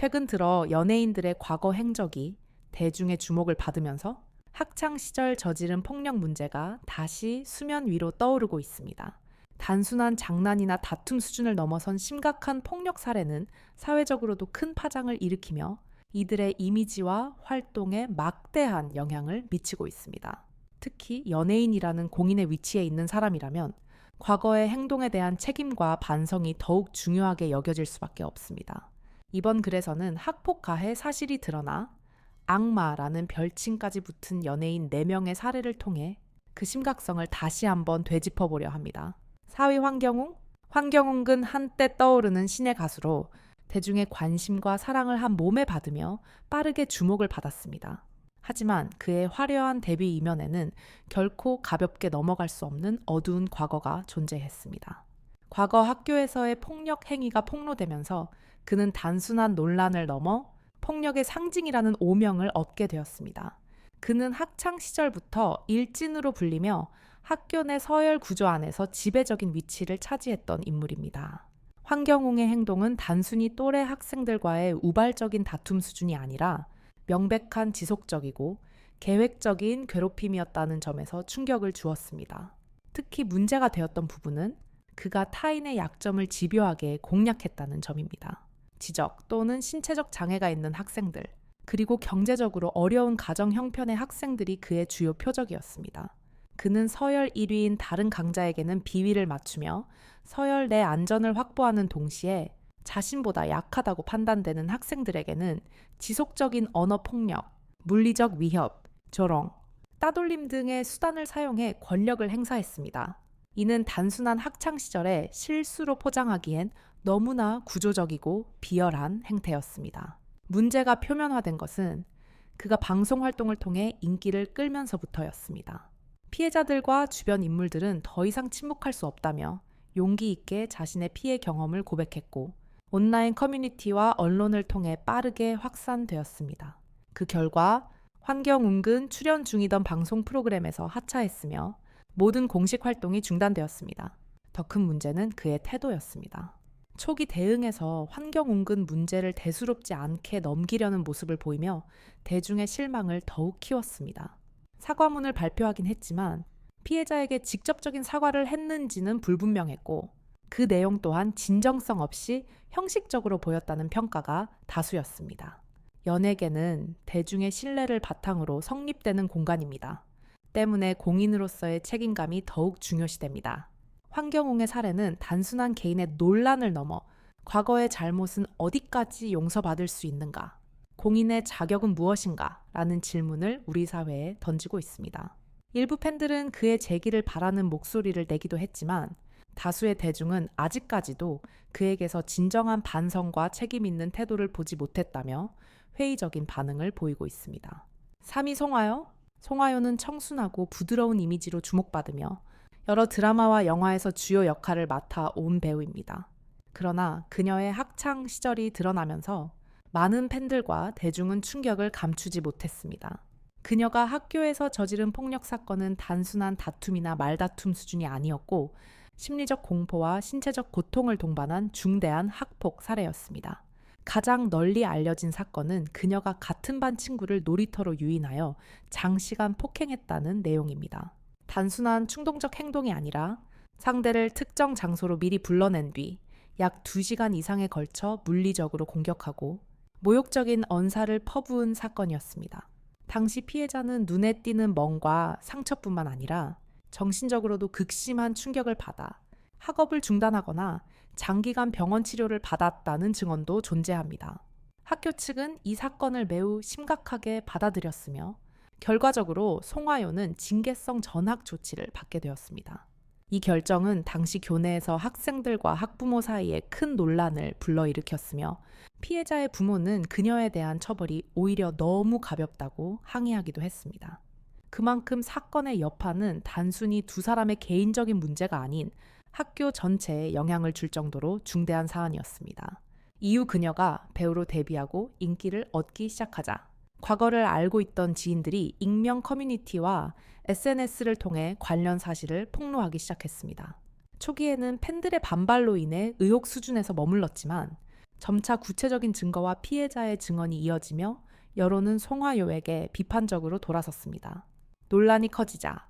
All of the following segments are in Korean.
최근 들어 연예인들의 과거 행적이 대중의 주목을 받으면서 학창 시절 저지른 폭력 문제가 다시 수면 위로 떠오르고 있습니다. 단순한 장난이나 다툼 수준을 넘어선 심각한 폭력 사례는 사회적으로도 큰 파장을 일으키며 이들의 이미지와 활동에 막대한 영향을 미치고 있습니다. 특히 연예인이라는 공인의 위치에 있는 사람이라면 과거의 행동에 대한 책임과 반성이 더욱 중요하게 여겨질 수밖에 없습니다. 이번 글에서는 학폭 가해 사실이 드러나 악마라는 별칭까지 붙은 연예인 4명의 사례를 통해 그 심각성을 다시 한번 되짚어 보려 합니다. 사위 황경웅? 황경웅은 한때 떠오르는 신의 가수로 대중의 관심과 사랑을 한 몸에 받으며 빠르게 주목을 받았습니다. 하지만 그의 화려한 데뷔 이면에는 결코 가볍게 넘어갈 수 없는 어두운 과거가 존재했습니다. 과거 학교에서의 폭력 행위가 폭로되면서 그는 단순한 논란을 넘어 폭력의 상징이라는 오명을 얻게 되었습니다. 그는 학창 시절부터 일진으로 불리며 학교 내 서열 구조 안에서 지배적인 위치를 차지했던 인물입니다. 황경웅의 행동은 단순히 또래 학생들과의 우발적인 다툼 수준이 아니라 명백한 지속적이고 계획적인 괴롭힘이었다는 점에서 충격을 주었습니다. 특히 문제가 되었던 부분은 그가 타인의 약점을 집요하게 공략했다는 점입니다. 지적 또는 신체적 장애가 있는 학생들, 그리고 경제적으로 어려운 가정 형편의 학생들이 그의 주요 표적이었습니다. 그는 서열 1위인 다른 강자에게는 비위를 맞추며 서열 내 안전을 확보하는 동시에 자신보다 약하다고 판단되는 학생들에게는 지속적인 언어 폭력, 물리적 위협, 조롱, 따돌림 등의 수단을 사용해 권력을 행사했습니다. 이는 단순한 학창 시절에 실수로 포장하기엔 너무나 구조적이고 비열한 행태였습니다. 문제가 표면화된 것은 그가 방송 활동을 통해 인기를 끌면서부터였습니다. 피해자들과 주변 인물들은 더 이상 침묵할 수 없다며 용기 있게 자신의 피해 경험을 고백했고 온라인 커뮤니티와 언론을 통해 빠르게 확산되었습니다. 그 결과 환경운근 출연 중이던 방송 프로그램에서 하차했으며 모든 공식 활동이 중단되었습니다. 더 큰 문제는 그의 태도였습니다. 초기 대응에서 환경운근 문제를 대수롭지 않게 넘기려는 모습을 보이며 대중의 실망을 더욱 키웠습니다. 사과문을 발표하긴 했지만 피해자에게 직접적인 사과를 했는지는 불분명했고 그 내용 또한 진정성 없이 형식적으로 보였다는 평가가 다수였습니다. 연예계는 대중의 신뢰를 바탕으로 성립되는 공간입니다. 때문에 공인으로서의 책임감이 더욱 중요시됩니다. 황경웅의 사례는 단순한 개인의 논란을 넘어 과거의 잘못은 어디까지 용서받을 수 있는가? 공인의 자격은 무엇인가? 라는 질문을 우리 사회에 던지고 있습니다. 일부 팬들은 그의 재기를 바라는 목소리를 내기도 했지만 다수의 대중은 아직까지도 그에게서 진정한 반성과 책임 있는 태도를 보지 못했다며 회의적인 반응을 보이고 있습니다. 3위 송하요? 송하요는 청순하고 부드러운 이미지로 주목받으며 여러 드라마와 영화에서 주요 역할을 맡아 온 배우입니다. 그러나 그녀의 학창 시절이 드러나면서 많은 팬들과 대중은 충격을 감추지 못했습니다. 그녀가 학교에서 저지른 폭력 사건은 단순한 다툼이나 말다툼 수준이 아니었고 심리적 공포와 신체적 고통을 동반한 중대한 학폭 사례였습니다. 가장 널리 알려진 사건은 그녀가 같은 반 친구를 놀이터로 유인하여 장시간 폭행했다는 내용입니다. 단순한 충동적 행동이 아니라 상대를 특정 장소로 미리 불러낸 뒤 약 2시간 이상에 걸쳐 물리적으로 공격하고 모욕적인 언사를 퍼부은 사건이었습니다. 당시 피해자는 눈에 띄는 멍과 상처뿐만 아니라 정신적으로도 극심한 충격을 받아 학업을 중단하거나 장기간 병원 치료를 받았다는 증언도 존재합니다. 학교 측은 이 사건을 매우 심각하게 받아들였으며 결과적으로 송하요는 징계성 전학 조치를 받게 되었습니다. 이 결정은 당시 교내에서 학생들과 학부모 사이에 큰 논란을 불러일으켰으며 피해자의 부모는 그녀에 대한 처벌이 오히려 너무 가볍다고 항의하기도 했습니다. 그만큼 사건의 여파는 단순히 두 사람의 개인적인 문제가 아닌 학교 전체에 영향을 줄 정도로 중대한 사안이었습니다. 이후 그녀가 배우로 데뷔하고 인기를 얻기 시작하자 과거를 알고 있던 지인들이 익명 커뮤니티와 SNS를 통해 관련 사실을 폭로하기 시작했습니다. 초기에는 팬들의 반발로 인해 의혹 수준에서 머물렀지만 점차 구체적인 증거와 피해자의 증언이 이어지며 여론은 송화요에게 비판적으로 돌아섰습니다. 논란이 커지자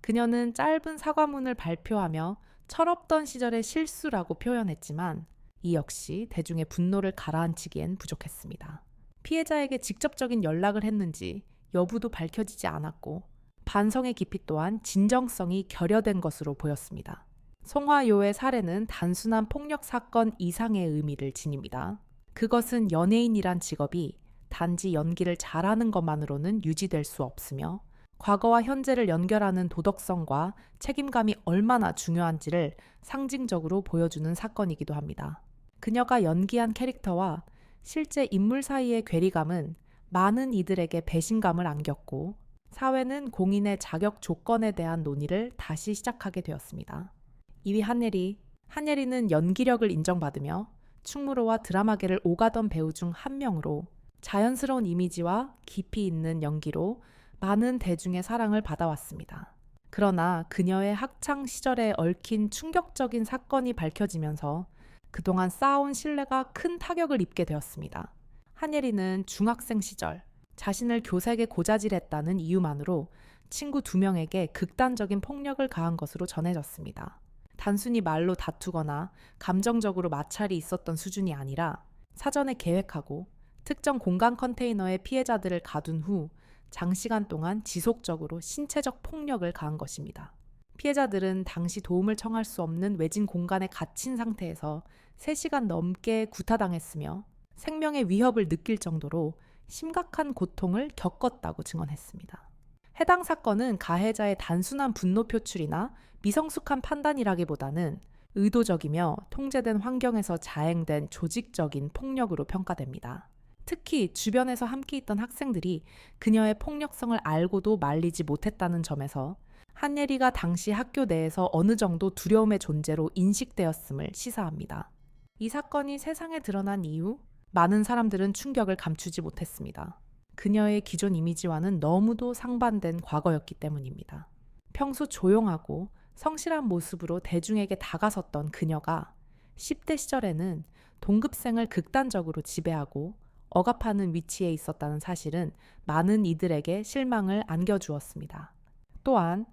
그녀는 짧은 사과문을 발표하며 철없던 시절의 실수라고 표현했지만 이 역시 대중의 분노를 가라앉히기엔 부족했습니다. 피해자에게 직접적인 연락을 했는지 여부도 밝혀지지 않았고 반성의 깊이 또한 진정성이 결여된 것으로 보였습니다. 송화요의 사례는 단순한 폭력 사건 이상의 의미를 지닙니다. 그것은 연예인이란 직업이 단지 연기를 잘하는 것만으로는 유지될 수 없으며 과거와 현재를 연결하는 도덕성과 책임감이 얼마나 중요한지를 상징적으로 보여주는 사건이기도 합니다. 그녀가 연기한 캐릭터와 실제 인물 사이의 괴리감은 많은 이들에게 배신감을 안겼고 사회는 공인의 자격 조건에 대한 논의를 다시 시작하게 되었습니다. 2위 한예리. 한예리는 연기력을 인정받으며 충무로와 드라마계를 오가던 배우 중 한 명으로 자연스러운 이미지와 깊이 있는 연기로 많은 대중의 사랑을 받아왔습니다. 그러나 그녀의 학창 시절에 얽힌 충격적인 사건이 밝혀지면서 그동안 쌓아온 신뢰가 큰 타격을 입게 되었습니다. 한예리는 중학생 시절 자신을 교색에 고자질했다는 이유만으로 친구 두 명에게 극단적인 폭력을 가한 것으로 전해졌습니다. 단순히 말로 다투거나 감정적으로 마찰이 있었던 수준이 아니라 사전에 계획하고 특정 공간 컨테이너에 피해자들을 가둔 후 장시간 동안 지속적으로 신체적 폭력을 가한 것입니다. 피해자들은 당시 도움을 청할 수 없는 외진 공간에 갇힌 상태에서 3시간 넘게 구타당했으며 생명의 위협을 느낄 정도로 심각한 고통을 겪었다고 증언했습니다. 해당 사건은 가해자의 단순한 분노 표출이나 미성숙한 판단이라기보다는 의도적이며 통제된 환경에서 자행된 조직적인 폭력으로 평가됩니다. 특히 주변에서 함께 있던 학생들이 그녀의 폭력성을 알고도 말리지 못했다는 점에서 한예리가 당시 학교 내에서 어느 정도 두려움의 존재로 인식되었음을 시사합니다. 이 사건이 세상에 드러난 이후 많은 사람들은 충격을 감추지 못했습니다. 그녀의 기존 이미지와는 너무도 상반된 과거였기 때문입니다. 평소 조용하고 성실한 모습으로 대중에게 다가섰던 그녀가 10대 시절에는 동급생을 극단적으로 지배하고 억압하는 위치에 있었다는 사실은 많은 이들에게 실망을 안겨주었습니다. 또한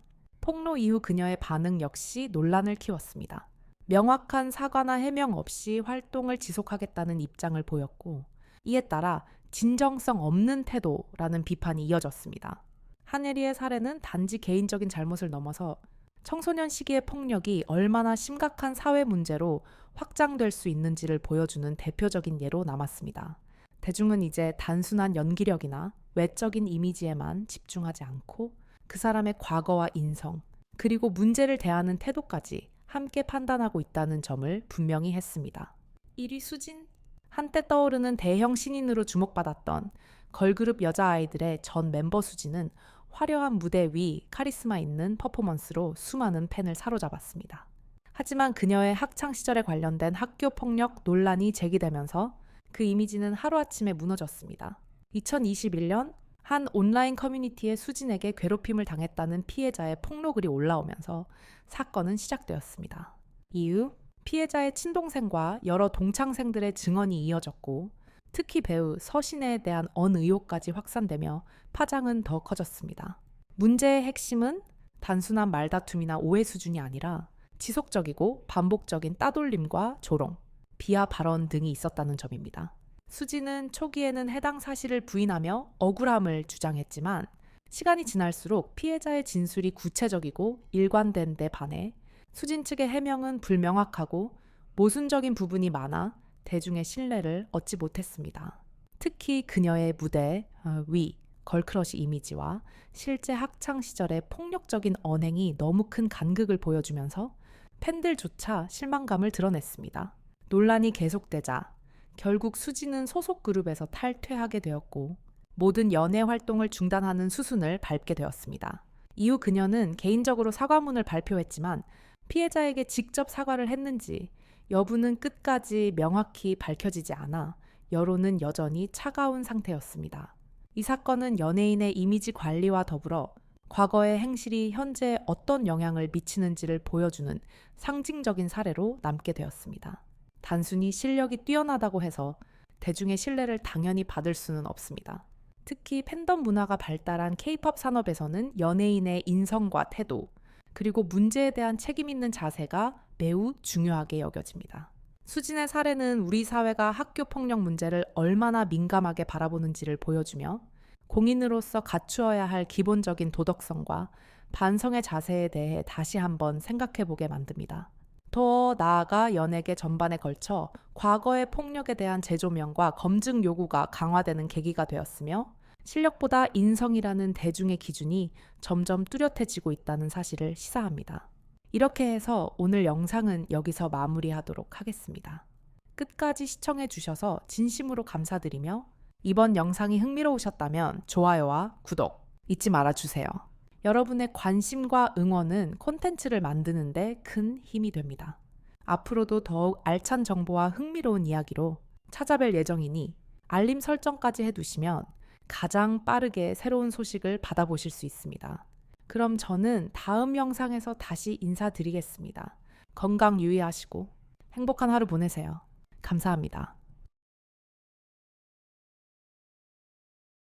폭로 이후 그녀의 반응 역시 논란을 키웠습니다. 명확한 사과나 해명 없이 활동을 지속하겠다는 입장을 보였고 이에 따라 진정성 없는 태도라는 비판이 이어졌습니다. 하네리의 사례는 단지 개인적인 잘못을 넘어서 청소년 시기의 폭력이 얼마나 심각한 사회 문제로 확장될 수 있는지를 보여주는 대표적인 예로 남았습니다. 대중은 이제 단순한 연기력이나 외적인 이미지에만 집중하지 않고 그 사람의 과거와 인성, 그리고 문제를 대하는 태도까지 함께 판단하고 있다는 점을 분명히 했습니다. 1위 수진. 한때 떠오르는 대형 신인으로 주목받았던 걸그룹 여자아이들의 전 멤버 수진은 화려한 무대 위 카리스마 있는 퍼포먼스로 수많은 팬을 사로잡았습니다. 하지만 그녀의 학창 시절에 관련된 학교 폭력 논란이 제기되면서 그 이미지는 하루아침에 무너졌습니다. 2021년 한 온라인 커뮤니티의 수진에게 괴롭힘을 당했다는 피해자의 폭로글이 올라오면서 사건은 시작되었습니다. 이후 피해자의 친동생과 여러 동창생들의 증언이 이어졌고 특히 배우 서신에 대한 언 의혹까지 확산되며 파장은 더 커졌습니다. 문제의 핵심은 단순한 말다툼이나 오해 수준이 아니라 지속적이고 반복적인 따돌림과 조롱, 비하 발언 등이 있었다는 점입니다. 수지는 초기에는 해당 사실을 부인하며 억울함을 주장했지만 시간이 지날수록 피해자의 진술이 구체적이고 일관된 데 반해 수진 측의 해명은 불명확하고 모순적인 부분이 많아 대중의 신뢰를 얻지 못했습니다. 특히 그녀의 무대, 어, 위, 걸크러쉬 이미지와 실제 학창 시절의 폭력적인 언행이 너무 큰 간극을 보여주면서 팬들조차 실망감을 드러냈습니다. 논란이 계속되자 결국 수지는 소속 그룹에서 탈퇴하게 되었고 모든 연애 활동을 중단하는 수순을 밟게 되었습니다. 이후 그녀는 개인적으로 사과문을 발표했지만 피해자에게 직접 사과를 했는지 여부는 끝까지 명확히 밝혀지지 않아 여론은 여전히 차가운 상태였습니다. 이 사건은 연예인의 이미지 관리와 더불어 과거의 행실이 현재 어떤 영향을 미치는지를 보여주는 상징적인 사례로 남게 되었습니다. 단순히 실력이 뛰어나다고 해서 대중의 신뢰를 당연히 받을 수는 없습니다. 특히 팬덤 문화가 발달한 케이팝 산업에서는 연예인의 인성과 태도, 그리고 문제에 대한 책임 있는 자세가 매우 중요하게 여겨집니다. 수진의 사례는 우리 사회가 학교 폭력 문제를 얼마나 민감하게 바라보는지를 보여주며 공인으로서 갖추어야 할 기본적인 도덕성과 반성의 자세에 대해 다시 한번 생각해 보게 만듭니다. 더 나아가 연예계 전반에 걸쳐 과거의 폭력에 대한 재조명과 검증 요구가 강화되는 계기가 되었으며 실력보다 인성이라는 대중의 기준이 점점 뚜렷해지고 있다는 사실을 시사합니다. 이렇게 해서 오늘 영상은 여기서 마무리하도록 하겠습니다. 끝까지 시청해 주셔서 진심으로 감사드리며 이번 영상이 흥미로우셨다면 좋아요와 구독 잊지 말아 주세요. 여러분의 관심과 응원은 콘텐츠를 만드는데 큰 힘이 됩니다. 앞으로도 더욱 알찬 정보와 흥미로운 이야기로 찾아뵐 예정이니 알림 설정까지 해두시면 가장 빠르게 새로운 소식을 받아보실 수 있습니다. 그럼 저는 다음 영상에서 다시 인사드리겠습니다. 건강 유의하시고 행복한 하루 보내세요. 감사합니다.